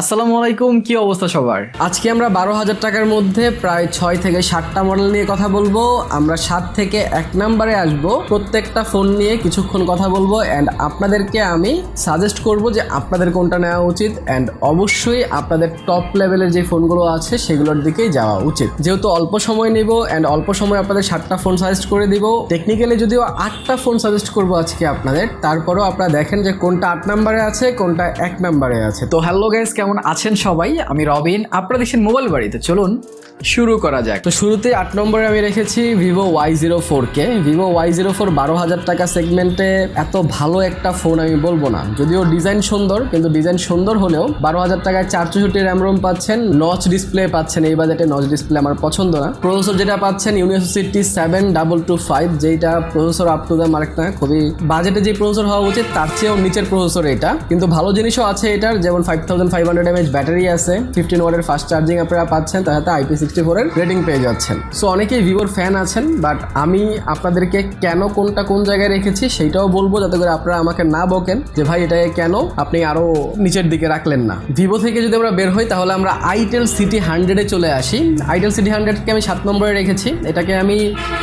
আসসালামু আলাইকুম, কি অবস্থা সবার? আজকে আমরা বারো হাজার টাকার মধ্যে প্রায় ছয় থেকে সাতটা মডেল নিয়ে কথা বলব। আমরা সাত থেকে এক নাম্বারে আসব। প্রত্যেকটা ফোন নিয়ে কিছুক্ষণ কথা বলব অ্যান্ড আপনাদেরকে আমি সাজেস্ট করব যে আপনাদের কোনটা নেওয়া উচিত অ্যান্ড অবশ্যই আপনাদের টপ লেভেলের যে ফোনগুলো আছে সেগুলোর দিকেই যাওয়া উচিত। যেহেতু অল্প সময় নেব অ্যান্ড অল্প সময় আপনাদের সাতটা ফোন সাজেস্ট করে দিব টেকনিক্যালি যদিও আটটা ফোন সাজেস্ট করব আজকে আপনাদের, তারপরেও আপনারা দেখেন যে কোনটা আট নাম্বারে আছে, কোনটা এক নাম্বারে আছে। তো হ্যালো গাইস কেমন আছেন সবাই? আমি রবিন আপনারা দেখছেন মোবাইল বাড়িতে। চলুন শুরু করা যাক। তো শুরুতে আট নম্বরে আমি রেখেছি ভিভো ওয়াই জিরো ফোর কে ভিভো ওয়াই জিরো ফোর বারো হাজার টাকা সেগমেন্টে এত ভালো একটা ফোন আমি বলব না। যদিও ডিজাইন সুন্দর, কিন্তু ডিজাইন সুন্দর হলেও বারো হাজার টাকায় চার চৌষট্টি র্যাম রোম পাচ্ছেন নচ ডিসপ্লে পাচ্ছেন। এই বাজেটে নচ ডিসপ্লে আমার পছন্দ না। প্রসেসর যেটা পাচ্ছেন university seven double two five যেটা processor up to the mark না, খুবই বাজেটে যে প্রসেসর হওয়া উচিত, তার চেয়েও নিচের প্রসেসর এটা। কিন্তু ভালো জিনিসও আছে এটার, যেমন five thousand five hundred mAh battery আছে ফিফটিন ওয়ার্ডের ফাস্ট চার্জিং আপনারা পাচ্ছেন, তার সাথে আইপি সিক্সটি ফোরের রেটিং পেয়ে যাচ্ছেন। সো অনেকেই ভিভোর ফ্যান আছেন বাট আমি আপনাদেরকে কেন কোনটা কোন জায়গায় রেখেছি সেইটাও বলব, যাতে করে আপনারা আমাকে না বকেন যে, ভাই এটাকে কেন আপনি আরও নিচের দিকে রাখলেন না? ভিভো থেকে যদি আমরা বের হই, তাহলে আমরা আইটেল সিটি হান্ড্রেডে চলে আসি। আইটেল সিটি হান্ড্রেডকে আমি সাত নম্বরে রেখেছি। এটাকে আমি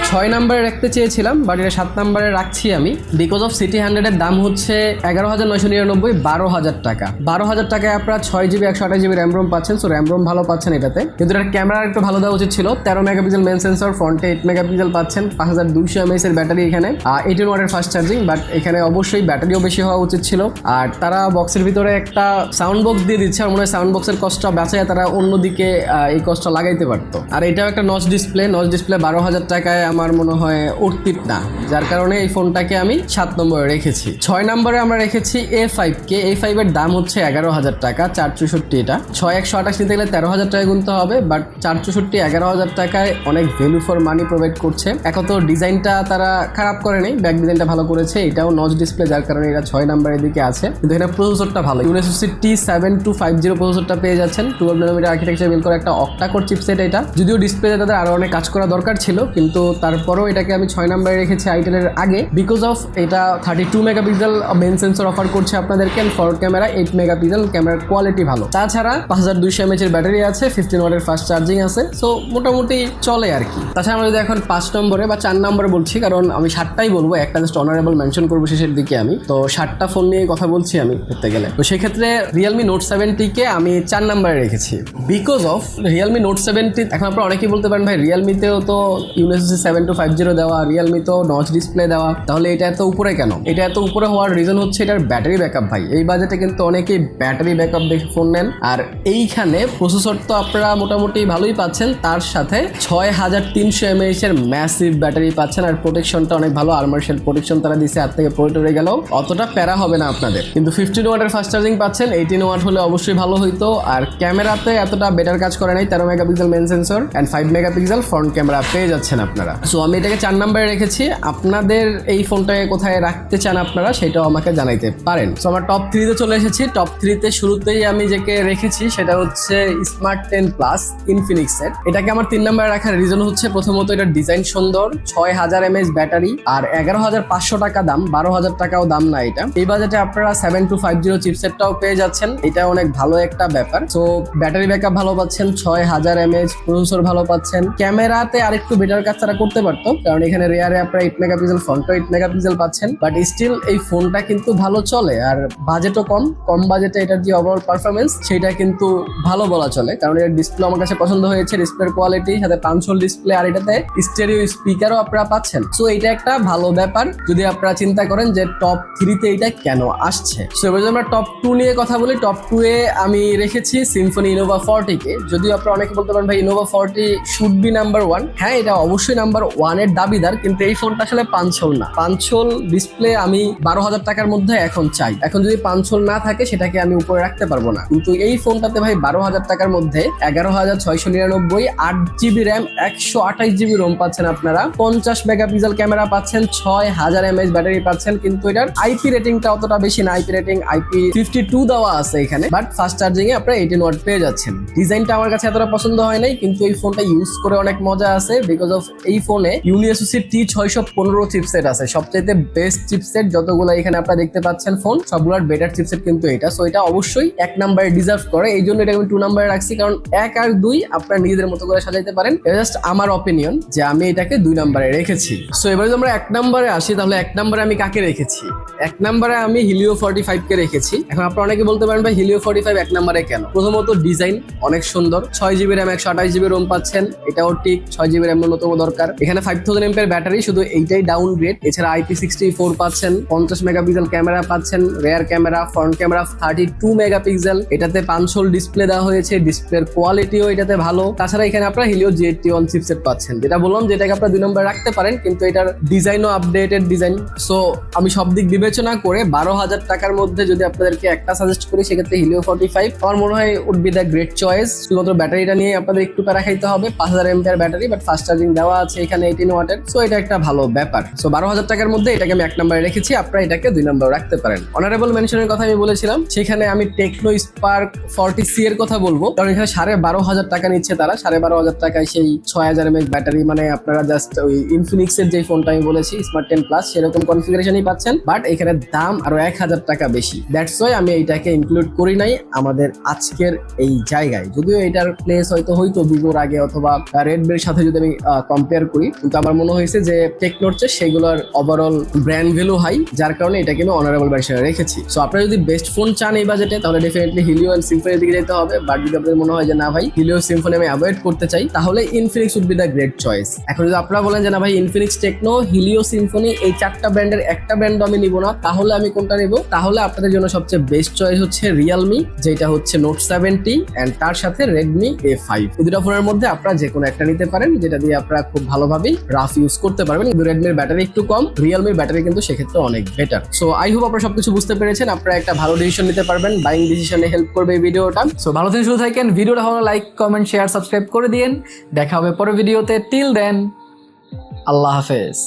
ছয় নম্বরে রাখতে চেয়েছিলাম বাট এটা সাত নম্বরে রাখছি আমি। বিকজ অফ সিটি হান্ড্রেডের দাম হচ্ছে এগারো হাজার নয়শো নিরানব্বই, বারো হাজার টাকা। বারো হাজার টাকায় আপনারা ছয় জিবি একশো আঠাশ জিবি র্যাম রোম পাচ্ছেন সো র্যাম রোম ভালো পাচ্ছেন এটাতে। কিন্তু এটার ক্যামেরা একটু ভালো দেওয়া উচিত ছিল। তেরো মেগাপিক্সেল মেন সেন্সর ফ্রন্টে এইট মেগাপিক্সেল পাচ্ছেন, পাঁচ হাজার দুইশো এমএস এর ব্যাটারি এখানে। এইটিন ওয়াটের ফাস্ট চার্জিং বাট এখানে অবশ্যই ব্যাটারিও বেশি হওয়া উচিত ছিল। আর তারা বক্সের ভিতরে একটা সাউন্ড বক্স দিয়ে দিচ্ছে, আর মনে হয় সাউন্ড বক্সের কস্টটা বাঁচায় তারা অন্যদিকে এই কস্টটা লাগাইতে পারতো। আর এটাও একটা নচ ডিসপ্লে নচ ডিসপ্লে বারো হাজার টাকায় আমার মনে হয় অর্থিত না। যার কারণে এই ফোনটাকে আমি সাত নম্বরে রেখেছি। ছয় নম্বরে আমরা রেখেছি এ ফাইভ কে এ ফাইভের দাম হচ্ছে এগারো হাজার টাকা চার চৌষট্টি এটা। ছয় একশো আঠাশ নিতে গেলে তেরো হাজার টাকা গুনতে হবে বাট চার চৌষট্টি এগারো হাজার টাকায় অনেক ভ্যালু ফর মানি প্রোভাইড করছে। এখন তো ডিজাইনটা তারা খারাপ করেনি ব্যাক ডিজাইনটা ভালো করেছে, এটাও নচ ডিসপ্লে যার কারণে এটা ছয় নাম্বারের দিকে আছে। কিন্তু এখানে প্রসেসরটা ভালো। University T seven two five zero প্রসেসরটা পেয়ে যাচ্ছেন। টুয়েলভ নানোমিটার আর্কিটেকচার বিল করে একটা অক্টাকোর চিপসেট এটা। যদিও ডিসপ্লেতে তাদের আরও অনেক কাজ করা দরকার ছিল, কিন্তু তারপরেও এটাকে আমি ছয় নাম্বারে রেখেছি আইটেলের আগে। বিকজ অফ এটা thirty two megapixel main sensor offer করছে আপনাদেরকে ফ্রন্ট ক্যামেরা এইট মেগাপিক্সেল ক্যামেরার কোয়ালিটি ভালো। তাছাড়া পাঁচ হাজার দুইশো এমএচ এর ব্যাটারি আছে ফিফটিন ওয়াটের ফাস্ট চার্জিং আছে সো মোটামুটি চলে আর কি। তাছাড়া আমরা যদি এখন পাঁচ নম্বরে বা চার নম্বরে বলছি, কারণ আমি সাতটাই বলব, একটা জাস্ট অনারেবল মেনশন করব শেষের দিকে আমি। তো সাতটা ফোন নিয়ে কথা বলছি আমি ধরতে গেলে। তো সেক্ষেত্রে রিয়েলমি নোট সেভেন্টিকে আমি চার নম্বরে রেখেছি। Because of Realme Note seventy এখন আপনারা অনেকেই বলতে পারেন, ভাই রিয়েলমিতেও তো university seven two five zero দেওয়া রিয়েলমি তো নচ ডিসপ্লে দেওয়া, তাহলে এটা এত উপরে কেন? এটা এত উপরে হওয়ার রিজন হচ্ছে এটার ব্যাটারি ব্যাকআপ ভাই। এই বাজেটে কিন্তু অনেকেই ব্যাটারি ব্যাকআপ দেখে ফোন নেন। আর এইখানে প্রসেসর তো আপনারা মোটামুটি ভালোই পাচ্ছেন। তার সাথে ছয় হাজার তিনশো এমএইচ এর ম্যাসিভ ব্যাটারি পাচ্ছেন। আর প্রোটেকশনটা অনেক ভালো। আর্মার্শিয়াল প্রোটেকশন তারা দিচ্ছে হাত থেকে পড়ে টরে গেলেও। অতটা প্যারা হবে না আপনাদের। কিন্তু ফিফটিন ওয়াটের ফাস্ট চার্জিং পাচ্ছেন। এইটিন ওয়াট হলে অবশ্যই ভালো হইতো। আর ক্যামেরাতে এতটা বেটার কাজ করে নাই। তেরো megapixel main sensor and five megapixel front camera পেয়ে যাচ্ছেন আপনারা। সো আমি এটাকে চার নম্বরে রেখেছি। আপনাদের এই ফোনটাকে কোথায় রাখতে চান আপনারা, সেটাও আমাকে জানাইতে পারেন। সো আমার টপ থ্রিতে চলে এসেছি। টপ থ্রিতে শুরুতেই আমি যেকে রেখেছি সেটা হচ্ছে স্মার্ট টেন প্লাস ইনফিনিক্সের এটাকে আমার তিন নম্বরে রাখার রিজন হচ্ছে প্রথমত এটার ডিজাইন সুন্দর, ছয় হাজার এমএস ব্যাটারি আর এগারো হাজার পাঁচশো টাকা দাম, বারো হাজার টাকাও দাম না এটা। এই বাজেটে আপনারা সেভেন টু ফাইভ জিরো চিপসেটটাও পেয়ে যাচ্ছেন। এটা অনেক ভালো একটা ব্যাপার। তো ব্যাটারি ব্যাকআপ ভালো পাচ্ছেন, ছয় হাজার এমএচ প্রসেসর ভালো পাচ্ছেন। ক্যামেরাতে আরেকটু বেটার কাজ তারা করতে পারতো, কারণ এখানে রেয়ারে আপনারা এইট মেগাপিক্সেল ফ্রন্টও এইট মেগাপিক্সেল পাচ্ছেন। বাট স্টিল এই ফোনটা কিন্তু ভালো চলে, আর বাজেটও কম। কম বাজেটে এটার যে ওভারঅল পারফরমেন্স সেটা কিন্তু ভালো বলা চলে, কারণ এর ডিসপ্লে আমার কাছে পছন্দ হয়েছে ডিসপ্লের কোয়ালিটি সাথে পাঁচশোল ডিসপ্লে আর এটাতে স্টেরিও স্পিকারও আপনারা পাচ্ছেন। সো এটা একটা ভালো ব্যাপার, যদি আপনারা চিন্তা করেন যে টপ থ্রিতে এটা কেন আসছে। সো এবার যদি আমরা টপ টু নিয়ে কথা বলি টপ টু এ আমি রেখেছি সিম্ফনি ইনোভা ফর্টিকে যদিও আপনারা অনেকে বলতে পারেন, ভাই Innova forty should be number one হ্যাঁ এটা অবশ্যই নাম্বার ওয়ানের দাবিদার, কিন্তু এই ফোনটা আসলে পাঁচশোল না। পাঁচশোল ডিসপ্লে আমি বারো হাজার টাকার মধ্যে এখন চাই। এখন যদি পাঁচশোল না থাকে, সেটাকে আমি উপরে রাখতে পারব না। কিন্তু এই ফোনটাতে ভাই বারো হাজার টাকার মধ্যে এগারো হাজার ছয়শো নিরানব্বই, আট জিবি র্যাম, একশো আঠাশ জিবি রোম পাচ্ছেন আপনারা। পঞ্চাশ মেগাপিক্সেল ক্যামেরা পাচ্ছেন, ছয় হাজার এমএইচ ব্যাটারি পাচ্ছেন, কিন্তু এটার আইপি রেটিংটা অতটা বেশি না। IP rating IP fifty two দেওয়া আছে এখানে বাট ফাস্ট চার্জিং এ আপনারা এইটিন ওয়াট পেয়ে যাচ্ছেন। ডিজাইনটা আমার কাছে এতটা পছন্দ হয় নাই, কিন্তু এই ফোনটা ইউজ করে অনেক মজা আছে বিকজ অফ এই ফোনে ইউনিএসওসি টি ছয়শো পনেরো চিপসেট আছে। সবচাইতে বেস্ট চিপসেট যতগুলো এখানে আপনারা দেখতে পাচ্ছেন ফোন সবগুলোর বেটার চিপসেট কিন্তু এটা। সো এটা অবশ্যই এক নাম্বারে ডিজার্ভ করে, এই জন্য এটা আমি টু নাম্বারে রাখছি। কারণ এক আর দুই আপনারা নিজেদের মতো করে সাজাইতে পারেন। এটা জাস্ট আমার অপিনিয়ন যে আমি এটাকে দুই নাম্বারে রেখেছি। সো এবার যদি আমরা এক নাম্বারে আসি, তাহলে এক নাম্বারে আমি কাকে রেখেছি? এক নাম্বারে আমি হিলিও ফর্টি ফাইভ কে রেখেছি। এখন আপনারা অনেকে বলতে পারেন, ভাই হিলিও ফর্টি ফাইভ এক নাম্বারে কেন? প্রথমত ডিজাইন অনেক সুন্দর। ছয় জিবি র্যাম একশো আঠাশ জিবি রোম পাচ্ছেন। এটাও ঠিক, ছয় জিবি র্যাম ন্যূনতম দরকার। এখানে ফাইভ থাউজেন্ড এমপের ব্যাটারি শুধু এইটাই ডাউন গ্রেড এছাড়া আইপি সিক্সটি ফোর পাচ্ছেন, পঞ্চাশ মেগাপিক্সেল ক্যামেরা পাচ্ছেন rear camera front camera thirty two megapixel এটাতে পাঁচশোল ডিসপ্লে দেওয়া হয়েছে ডিসপ্লের কোয়ালিটিও এটাতে ভালো। তাছাড়া এখানে আপনারা Helio G eighty one chipset পাচ্ছেন। যেটা বললাম যেটাকে আপনারা দুই নম্বর রাখতে পারেন, কিন্তু এটার ডিজাইনও আপডেটেড ডিজাইন সো আমি সব দিক বিবেচনা করে বারো হাজার টাকার মধ্যে যদি আপনাদেরকে একটা সাজেস্ট করি, সেক্ষেত্রে হিলিও ফর্টি ফাইভ আমার মনে হয় would be the great choice শুধুমাত্র ব্যাটারিটা নিয়ে আপনাদের একটু প্যারা খাইতে হবে। পাঁচ হাজার এম এমপিআর ব্যাটারি বাট ফাস্ট চার্জিং দেওয়া আছে এখানে এইটিন ওয়াটের সো এটা একটা ভালো ব্যাপার। সো বারো হাজার টাকার মধ্যে এটাকে আমি এক নম্বরে রেখেছি। আপনারা এটাকে দুই নম্বর রাখতে পারেন। অনারেবল মেনশনের কথা আমি বলেছিলাম। সেখানে আমি টেকনো স্পার্ক ফর্টি সি এর কথা বলব। কারণ এখানে সাড়ে বারো হাজার টাকা নিচ্ছে তারা। সাড়ে বারো হাজার টাকায় সেই ছয় হাজার এমএচ ব্যাটারি মানে আপনারা জাস্ট ওই ইনফিনিক্স এর যে ফোনটা আমি বলেছি স্মার্ট টেন প্লাস সেরকম কনফিগারেশনই পাচ্ছেন। বাট এখানে দাম আরও এক হাজার টাকা বেশি। দ্যাটস ওয়াই আমি এইটাকে ইনক্লুড করি নাই আমাদের আজকের এই জায়গায়। যদিও এটার প্লেস হয়তো হয়তো ভিভোর আগে অথবা রেডমির সাথে যদি আমি কম্পেয়ার করি, কিন্তু আমার মনে হয়েছে যে টেকনোর চেয়ে সেগুলোর ওভারঅল ব্র্যান্ড ভ্যালু হাই যার কারণে এটাকে আমি অনারেবল ব্যাংশনে রেখেছি। সো আপনারা যদি বেস্ট ফোন চান এই বাজেটে তাহলে ডেফিনেটলি হিলিও অ্যান্ড সিম্ফোনির দিকে যেতে হবে বাট যদি আপনাদের মনে হয় যে না ভাই হিলিও সিম্ফোনি আমি অ্যাভয়েড করতে চাই। তাহলে Infinix would be the great choice এখন যদি আপনারা বলেন যে না ভাই ইনফিনিক্স টেকনো হিলিও সিম্ফোনি এই চারটা ব্র্যান্ডের একটা ব্র্যান্ড আমি নিব না, তাহলে আমি কোনটা নিব? তাহলে আপনাদের জন্য সবচেয়ে বেস্ট চয়েস হচ্ছে রিয়েলমি যেটা হচ্ছে নোট সেভেন্টি অ্যান্ড তার সাথে রেডমি এ ফাইভ এই দুটো ফোনের মধ্যে আপনারা যে কোনো একটা নিতে পারেন, যেটা দিয়ে আপনারা খুব ভালোভাবেই রাফ ইউজ করতে পারবেন। কিন্তু রেডমির ব্যাটারি একটু কম রিয়েলমির ব্যাটারি কিন্তু সেক্ষেত্রে অনেক বেটার সো আই হোপ আপনারা সবকিছু বুঝতে পেরেছেন। আপনারা একটা ভালো ডিসিশন নিতে পারবেন বাইং ডিসিশনে হেল্প করবে এই ভিডিওটা সো ভালো থেকে শুরু থাকেন। ভিডিওটা ভালো লাইক কমেন্ট শেয়ার সাবস্ক্রাইব করে দিন দেখা হবে পরের ভিডিওতে টিল দেন আল্লাহ হাফেজ।